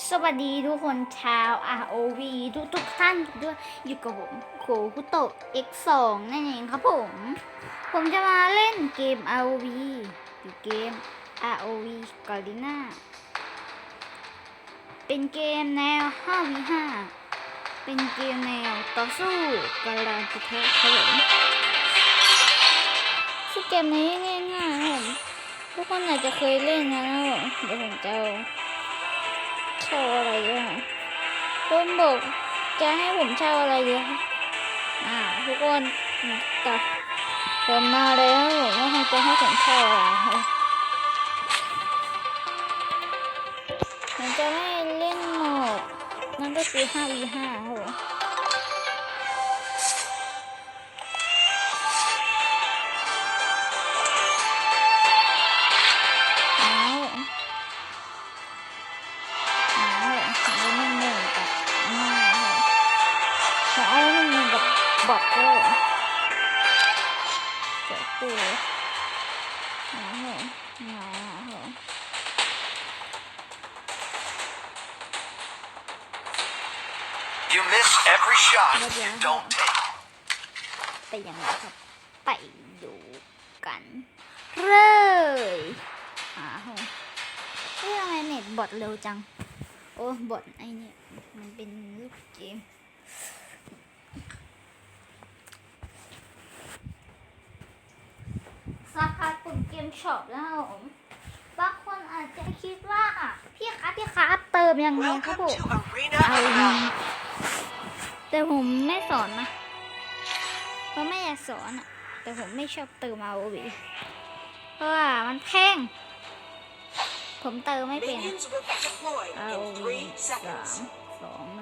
สวัสดีทุกคนชาว ROV ทุกทุกๆท่านด้วยอยู่กับผมโคคุโตะ X2 นั่นเองครับผม ผมจะมาเล่นเกม ROV หรือเกม ROV g a r i n a เป็นเกมแนว 5v5 เป็นเกมแนวต่อสู้กำลังจะแท้ครับผมซึ่งเกมนี้ง่ายๆครับผมทุกคนอาจจะเคยเล่นนะครับผมเดี๋ยวผมจะเอา ช่าอะไรเยอะคนบอกจะให้ผมเช่าอะไรเยอะอ่าทุกคนตัดผมมาแล้วว่าเขาจะให้ผมเช่าอะไรผมจะไม่เล่นโหมดนั่นก็คือ 5v5 ครับผม ขอเอาหนึ่งหนึ่งกับบอทด้วยเจ้าตัวเอาเหรอเอาเหรอ You miss every shot you don't take. ไปยังไงครับไปดูกันเลยอ้าวเฮ้ยทำไมเน็ตบอทเร็วจัง โอ้บอทไอเนี่ยมันเป็นลูกเกม สาขาปุ่มเกมช็อปแล้วครับผม บางคนอาจจะคิดว่าพี่คะพี่คะเติมยังไงครับผ Welcome ม to Arena เอา of ดี Valor. แต่ผมไม่สอนนะ เพราะไม่อยากสอนอะแต่ผมไม่ชอบเติมเอาวีเพราะว่ามันแพง ผมเติมไม่เป็น Minions will be deployed เอา in วี three สาม seconds. สองหนึ่ง